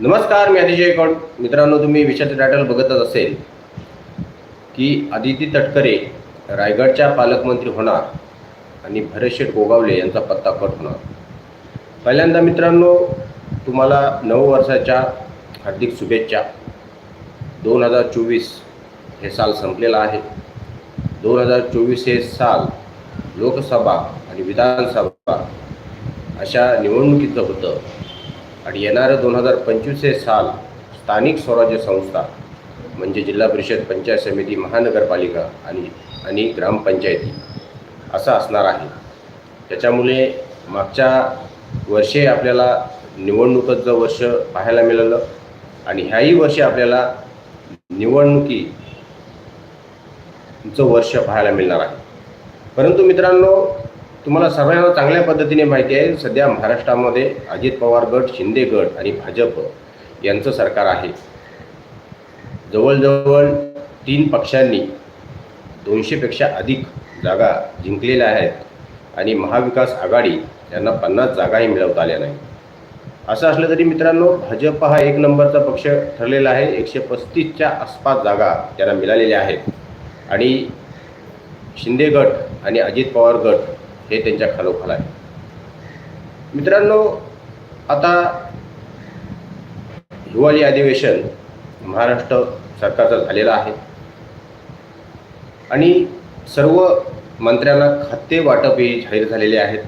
नमस्कार मी अतिशय कौड मित्रांनो तुम्ही विषयाचं टायटल बघतच असेल की आदिती तटकरे रायगडच्या पालकमंत्री होणार आणि भरतशेठ गोगावले यांचा पत्ता कट होणार. पहिल्यांदा मित्रांनो तुम्हाला नऊ वर्षाच्या हार्दिक शुभेच्छा. दोन हजार चोवीस हे साल संपलेलं आहे. दोन हजार चोवीस हे साल लोकसभा आणि विधानसभा अशा निवडणुकीचं होतं. आणि येणारं दोन हजार पंचवीस हे साल स्थानिक स्वराज्य संस्था म्हणजे जिल्हा परिषद पंचायत समिती महानगरपालिका आणि आणि ग्रामपंचायती असं असणार आहे. त्याच्यामुळे मागच्या वर्षी आपल्याला निवडणुकीचं वर्ष पाहायला मिळालं आणि ह्याही वर्षी आपल्याला निवडणुकीचं वर्ष पाहायला मिळणार आहे. परंतु मित्रांनो तुम्हाला सर्वांना चांगल्या पद्धतीने माहिती आहे सध्या महाराष्ट्रामध्ये अजित पवार गट शिंदे गट आणि भाजप यांचं सरकार आहे. जवळजवळ तीन पक्षांनी दोनशेपेक्षा अधिक जागा जिंकलेल्या आहेत आणि महाविकास आघाडी यांना पन्नास जागाही मिळवता आल्या नाही असं असलं तरी मित्रांनो भाजप हा एक नंबरचा पक्ष ठरलेला आहे. एकशे पस्तीसच्या आसपास जागा त्यांना मिळालेल्या आहेत. आणि शिंदे गट आणि अजित पवार गट हे त्यांच्या खालोखाल आहे. मित्रांनो आता हिवाळी अधिवेशन महाराष्ट्र सरकारचं झालेलं आहे. आणि सर्व मंत्र्यांना खाते वाटपही जाहीर झालेले आहेत.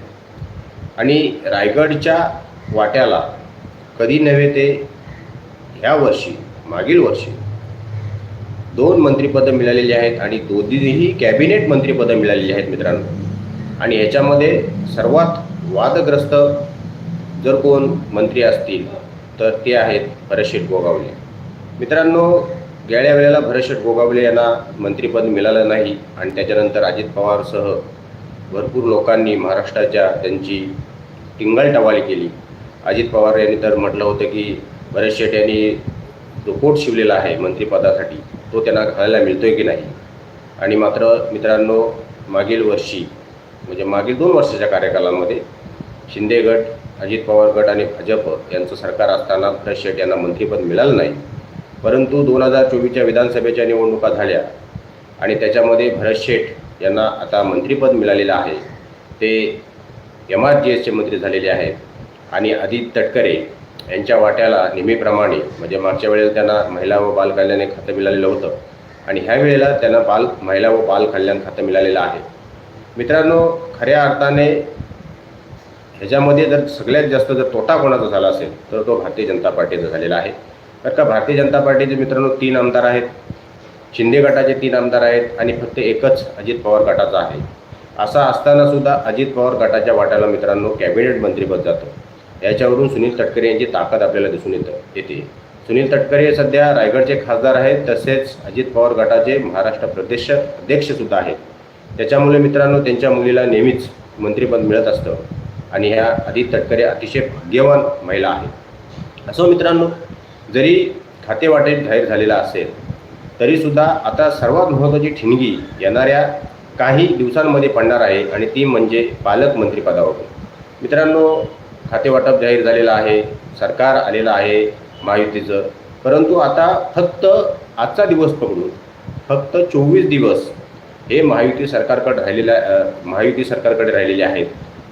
आणि रायगडच्या वाट्याला कधी नव्हे ते ह्या वर्षी मागील वर्षी दोन मंत्रिपदं मिळालेली आहेत आणि दोन्हीही कॅबिनेट मंत्रिपदं मिळालेली आहेत मित्रांनो. आणि याच्यामध्ये सर्वात वादग्रस्त जर कोण मंत्री असतील तर ते आहेत भरतशेठ गोगावले. मित्रांनो गेल्या वेळेला भरतशेठ गोगावले यांना मंत्रिपद मिळालं नाही आणि त्याच्यानंतर अजित पवारसह भरपूर लोकांनी महाराष्ट्राच्या त्यांची टिंगलटवाली केली. अजित पवार यांनी तर म्हटलं होतं की भरत शेठ यांनी जो कोट शिवलेला आहे मंत्रिपदासाठी तो त्यांना घालायला मिळतोय की नाही? आणि मात्र मित्रांनो मागील वर्षी म्हणजे मागील दोन वर्षाच्या कार्यकालामध्ये शिंदे गट अजित पवार गट आणि भाजप यांचं सरकार असताना भरत शेठ यांना मंत्रिपद मिळालं नाही. परंतु दोन हजार चोवीसच्या विधानसभेच्या निवडणुका झाल्या आणि त्याच्यामध्ये भरत शेठ यांना आता मंत्रिपद मिळालेलं आहे. ते एम आर जी एसचे मंत्री झालेले आहेत आणि आदित तटकरे यांच्या वाट्याला नेहमीप्रमाणे म्हणजे मागच्या वेळेला त्यांना महिला व बाल खातं मिळालेलं होतं आणि ह्या वेळेला त्यांना बाल महिला व बाल कल्याण खातं मिळालेलं आहे. मित्रांनो खऱ्या अर्थाने ह्याच्यामध्ये जर सगळ्यात जास्त जर तोटा कोणाचा झाला असेल तर तो भारतीय जनता पार्टीचा झालेला आहे. तर का भारतीय जनता पार्टीचे मित्रांनो तीन आमदार आहेत. शिंदे गटाचे तीन आमदार आहेत आणि फक्त एकच अजित पवार गटाचा आहे. असा असताना सुद्धा अजित पवार गटाच्या वाट्याला मित्रांनो कॅबिनेट मंत्रीपद जातं. याच्यावरून सुनील तटकरे यांची ताकद आपल्याला दिसून येतं येते. सुनील तटकरे सध्या रायगडचे खासदार आहेत तसेच अजित पवार गटाचे महाराष्ट्र प्रदेश अध्यक्षसुद्धा आहेत. त्याच्यामुळे मित्रांनो त्यांच्या मुलीला नेहमीच मंत्रिपद मिळत असतं आणि ह्या आदित्य तटकरे अतिशय भाग्यवान महिला आहेत असो मित्रांनो जरी खातेवाटेत जाहीर झालेला असेल तरीसुद्धा आता सर्वात महत्त्वाची ठिणगी येणाऱ्या काही दिवसांमध्ये पडणार आहे आणि ती म्हणजे पालकमंत्रीपदावर मित्रांनो खातेवाटप जाहीर झालेलं आहे सरकार आलेलं आहे महायुतीचं परंतु आता फक्त आजचा दिवस पकडून फक्त चोवीस दिवस हे महायुती सरकारकडे राहिलेल्या महायुती सरकारकडे राहिलेले आहेत.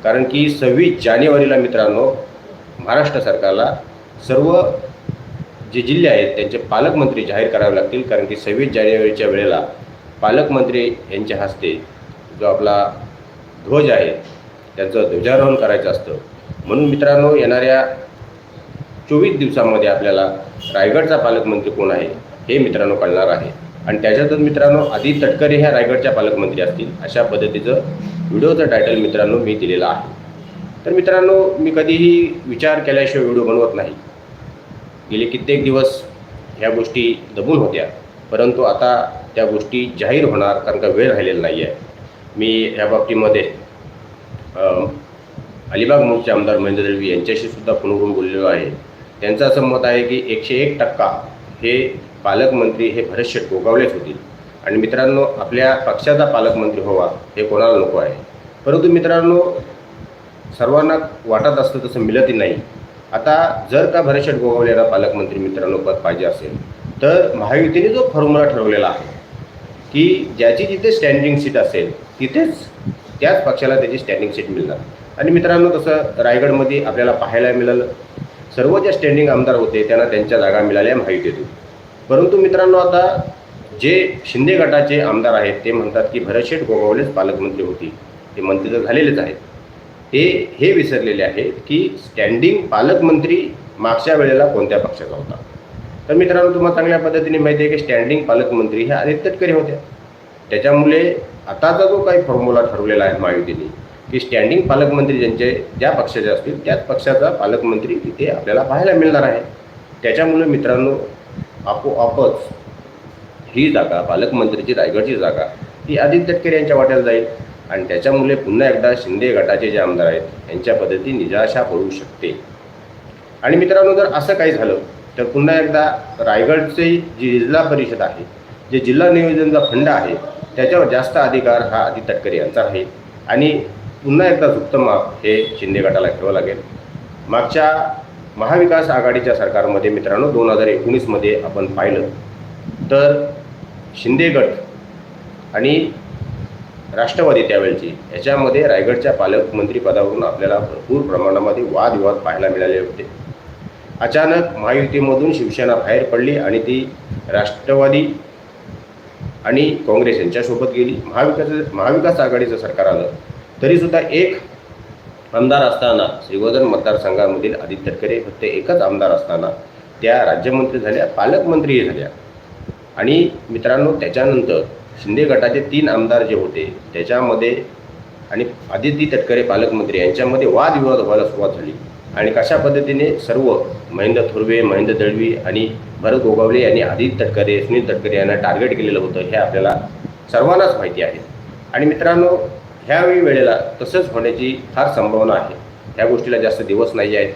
कारण की सव्वीस जानेवारीला मित्रांनो महाराष्ट्र सरकारला सर्व जे जिल्हे आहेत त्यांचे पालकमंत्री जाहीर करावे लागतील. कारण की सव्वीस जानेवारीच्या वेळेला पालकमंत्री यांच्या हस्ते जो आपला ध्वज आहे त्याचं ध्वजारोहण करायचं असतं. म्हणून मित्रांनो येणाऱ्या चोवीस दिवसामध्ये आपल्याला रायगडचा पालकमंत्री कोण आहे हे मित्रांनो कळणार आहे. आणि त्याच्यातच मित्रांनो आधी तटकरे ह्या रायगडच्या पालकमंत्री असतील अशा पद्धतीचं व्हिडिओचं टायटल मित्रांनो मी दिलेलं आहे. तर मित्रांनो मी कधीही विचार केल्याशिवाय व्हिडिओ बनवत नाही. गेले कित्येक दिवस ह्या गोष्टी दबून होत्या परंतु आता त्या गोष्टी जाहीर होणार कारण का वेळ राहिलेला नाही आहे मी ह्या बाबतीमध्ये अलिबाग मूळचे आमदार महेंद्र दळवी यांच्याशी सुद्धा फोनवरून बोललेलो आहे. त्यांचं असं मत आहे की एकशे एक टक्का हे पालकमंत्री हे भरतशेठ गोगावलेच होतील आणि मित्रांनो आपल्या पक्षाचा पालकमंत्री व्हावा हे कोणाला नको आहे? परंतु मित्रांनो सर्वांना वाटत असतं तसं मिळतही नाही. आता जर का भरतशेठ गोगावलेला पालकमंत्री मित्रांनो पद पाहिजे असेल तर महायुतीने जो फॉर्म्युला ठरवलेला आहे की ज्याची जिथे स्टँडिंग सीट असेल तिथेच त्याच पक्षाला त्याची स्टँडिंग सीट मिळणार. आणि मित्रांनो तसं रायगडमध्ये आपल्याला पाहायला मिळालं. सर्व ज्या स्टँडिंग आमदार होते त्यांना त्यांच्या जागा मिळाल्या महायुतीतून. परंतु मित्रांनो आता जे शिंदे गटाचे आमदार आहेत ते म्हणतात की भरतशेठ गोगावलेच पालकमंत्री होती ते मंत्री तर झालेलेच आहेत. ते हे विसरलेले आहेत की स्टँडिंग पालकमंत्री मागच्या वेळेला कोणत्या पक्षाचा होता? तर मित्रांनो तुम्हाला चांगल्या पद्धतीने माहिती आहे की स्टँडिंग पालकमंत्री हे आदित्य तटकरे होत्या त्याच्यामुळे आताचा जो काही फॉर्म्युला ठरवलेला आहे महायुतीने की स्टँडिंग पालकमंत्री ज्यांचे ज्या पक्षाचे असतील त्याच पक्षाचा पालकमंत्री तिथे आपल्याला पाहायला मिळणार आहे. त्याच्यामुळे मित्रांनो आपोआपच ही जागा पालकमंत्रीची रायगडची जागा ती आदित्य तटकरे यांच्या वाट्याला जाईल. आणि त्याच्यामुळे पुन्हा एकदा शिंदे गटाचे जे आमदार आहेत यांच्या पद्धती निराशा पडू शकते. आणि मित्रांनो जर असं काही झालं तर पुन्हा एकदा रायगडचे जी जिल्हा परिषद आहे जे जिल्हा नियोजनचा फंड आहे त्याच्यावर जास्त अधिकार हा आदित्य तटकरे यांचा आहे. आणि पुन्हा एकदा झुकतं माप हे शिंदे गटाला ठेवावं लागेल. मागच्या महाविकास आघाडीच्या सरकारमध्ये मित्रांनो दोन हजार एकोणीसमध्ये आपण पाहिलं तर शिंदे गट आणि राष्ट्रवादी त्यावेळची याच्यामध्ये रायगडच्या पालकमंत्रीपदावरून आपल्याला भरपूर प्रमाणामध्ये वादविवाद पाहायला मिळाले होते. अचानक महायुतीमधून शिवसेना बाहेर पडली आणि ती राष्ट्रवादी आणि काँग्रेस यांच्यासोबत गेली. महाविकास महाविकास आघाडीचं सरकार आलं तरीसुद्धा एक आमदार असताना श्रीवर्धन मतदारसंघामधील आदित्य तटकरे फक्त एकच आमदार असताना त्या राज्यमंत्री झाल्या पालकमंत्रीही झाल्या. आणि मित्रांनो त्याच्यानंतर शिंदे गटाचे तीन आमदार जे होते त्याच्यामध्ये आणि आदित्य तटकरे पालकमंत्री यांच्यामध्ये वादविवाद व्हायला सुरुवात झाली. आणि कशा पद्धतीने सर्व महेंद्र थोरवे महेंद्र दळवी आणि भरत गोगावले यांनी आदित्य तटकरे सुनील तटकरे यांना टार्गेट केलेलं होतं हे आपल्याला सर्वांनाच माहिती आहे. आणि मित्रांनो ह्यावेळी वेळेला तसंच होण्याची फार संभावना आहे. ह्या गोष्टीला जास्त दिवस नाही आहेत.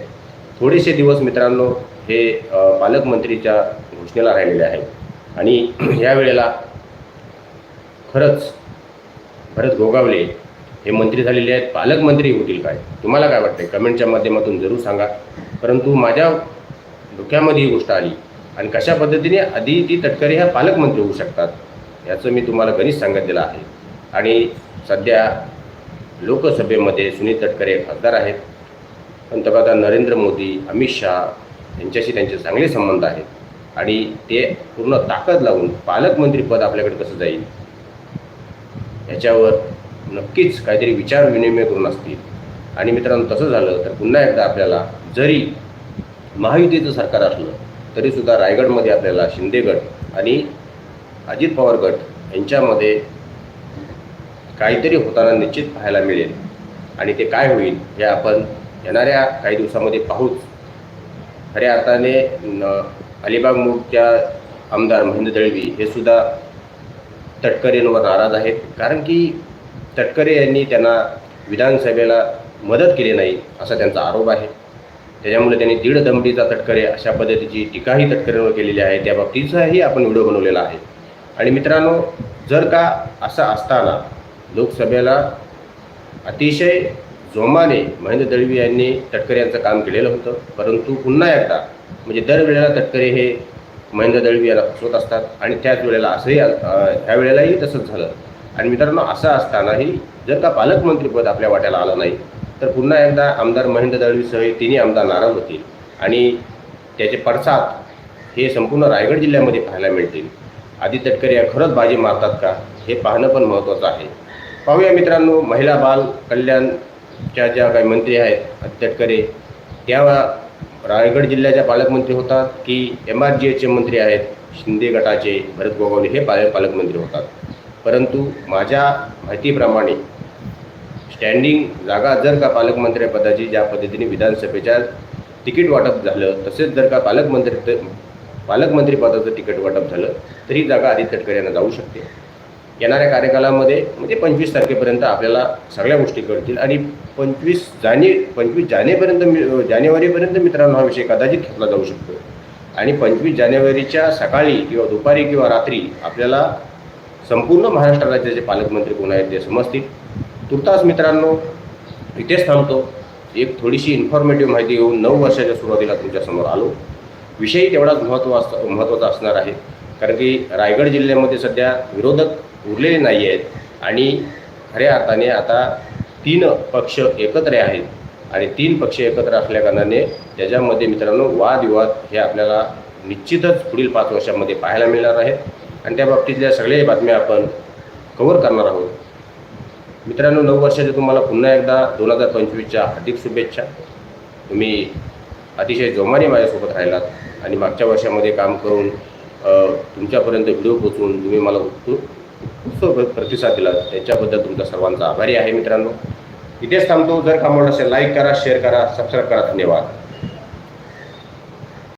थोडेसे दिवस मित्रांनो हे पालकमंत्रीच्या घोषणेला राहिलेले आहेत. आणि ह्या वेळेला खरंच भरत गोगावले हे मंत्री झालेले आहेत. पालकमंत्री होतील काय? तुम्हाला काय वाटतंय? कमेंटच्या माध्यमातून जरूर सांगा. परंतु माझ्या डोक्यामध्ये ही गोष्ट आली. आणि कशा पद्धतीने आदिती तटकरे ह्या पालकमंत्री होऊ शकतात याचं मी तुम्हाला गणित सांगत दिलं आहे. आणि सध्या लोकसभेमध्ये सुनील तटकरे खासदार आहेत. पंतप्रधान नरेंद्र मोदी अमित शहा यांच्याशी त्यांचे चांगले संबंध आहेत. आणि ते पूर्ण ताकद लावून पालकमंत्रीपद आपल्याकडे कसं जाईल? याच्यावर नक्कीच काहीतरी विचार विनिमय करून असतील. आणि मित्रांनो तसं झालं तर पुन्हा एकदा आपल्याला जरी महायुतीचं सरकार असलं तरीसुद्धा रायगडमध्ये आपल्याला शिंदेगड आणि अजित पवार गट यांच्यामध्ये काहीतरी होताना निश्चित पाहायला मिळेल. आणि ते काय होईल हे आपण येणाऱ्या काही दिवसामध्ये पाहूच. खऱ्या अर्थाने अलिबाग मूळच्या आमदार महेंद्र दळवी हे सुद्धा तटकरेंवर नाराज आहेत. कारण की तटकरे यांनी त्यांना विधानसभेला मदत केली नाही असा त्यांचा आरोप आहे. त्याच्यामुळे त्यांनी दीड दमडीचा तटकरे अशा पद्धतीची टीकाही तटकरेंवर केलेली आहे. त्या बाबतीचाही आपण व्हिडिओ बनवलेला आहे. आणि मित्रांनो जर का असं असताना लोकसभेला अतिशय जोमाने महेंद्र दळवी यांनी तटकरे यांचं काम केलेलं होतं. परंतु पुन्हा एकदा म्हणजे दरवेळेला तटकरे हे महेंद्र दळवी याला फसवत असतात आणि त्याच वेळेला असंही ह्या वेळेलाही तसंच झालं. आणि मित्रांनो असं असतानाही जर का पालकमंत्रीपद आपल्या वाट्याला आलं नाही तर पुन्हा एकदा आमदार महेंद्र दळवीसह तिन्ही आमदार नाराज होतील आणि त्याचे पडसाद हे संपूर्ण रायगड जिल्ह्यामध्ये पाहायला मिळतील. आदी तटकरे या खरंच बाजी मारतात का हे पाहणं पण महत्त्वाचं आहे. पाहूया मित्रांनो महिला बाल कल्याणच्या ज्या काही मंत्री आहेत आदी तटकरे त्या रायगड जिल्ह्याच्या पालकमंत्री होतात की एम आर जी एचे मंत्री आहेत शिंदे गटाचे भरत गोगावले हे पाल पालकमंत्री होतात. परंतु माझ्या माहितीप्रमाणे स्टँडिंग जागा जर का पालकमंत्रीपदाची ज्या पद्धतीने विधानसभेच्या तिकीट वाटप झालं तसेच जर का पालकमंत्री पालकमंत्रीपदाचं तिकीट वाटप झालं तर ही जागा आदित्य तटकरे यांना जाऊ शकते. येणाऱ्या कार्यकालामध्ये म्हणजे पंचवीस तारखेपर्यंत आपल्याला सगळ्या गोष्टी कळतील. आणि पंचवीस जाने पंचवीस जानेपर्यंत मी जानेवारीपर्यंत मित्रांनो हा विषय कदाचित घेतला जाऊ शकतो. आणि पंचवीस जानेवारीच्या सकाळी किंवा दुपारी किंवा रात्री आपल्याला संपूर्ण महाराष्ट्र राज्याचे पालकमंत्री कोण आहेत ते समजतील. तुर्तास मित्रांनो इथेच थांबतो. एक थोडीशी इन्फॉर्मेटिव्ह माहिती घेऊन नऊ वर्षाच्या सुरुवातीला तुमच्यासमोर आलो. विषयी तेवढाच महत्त्व अस महत्त्वाचा असणार आहे. कारण की रायगड जिल्ह्यामध्ये सध्या विरोधक उरलेले नाही आहेत आणि खऱ्या अर्थाने आता तीन पक्ष एकत्र आहेत. आणि तीन पक्ष एकत्र असल्याकारणाने त्याच्यामध्ये मित्रांनो वादविवाद हे आपल्याला निश्चितच पुढील पाच वर्षामध्ये पाहायला मिळणार आहेत. आणि त्या बाबतीतल्या सगळ्या बातम्या आपण कव्हर करणार आहोत. मित्रांनो नऊ वर्षाच्या तुम्हाला पुन्हा एकदा दोन हजार पंचवीसच्या हार्दिक शुभेच्छा. तुम्ही अतिशय जोमाने माझ्यासोबत राहिलात आणि मागच्या वर्षामध्ये काम करून तुमच्यापर्यंत व्हिडिओ पोचवून तुम्ही मला उत्कृष्ट प्रतिसाद दिला त्याच्याबद्दल तुमचा सर्वांचा आभारी आहे मित्रांनो. इथेच थांबतो. जर का असेल लाईक करा शेअर करा सबस्क्राईब करा. धन्यवाद.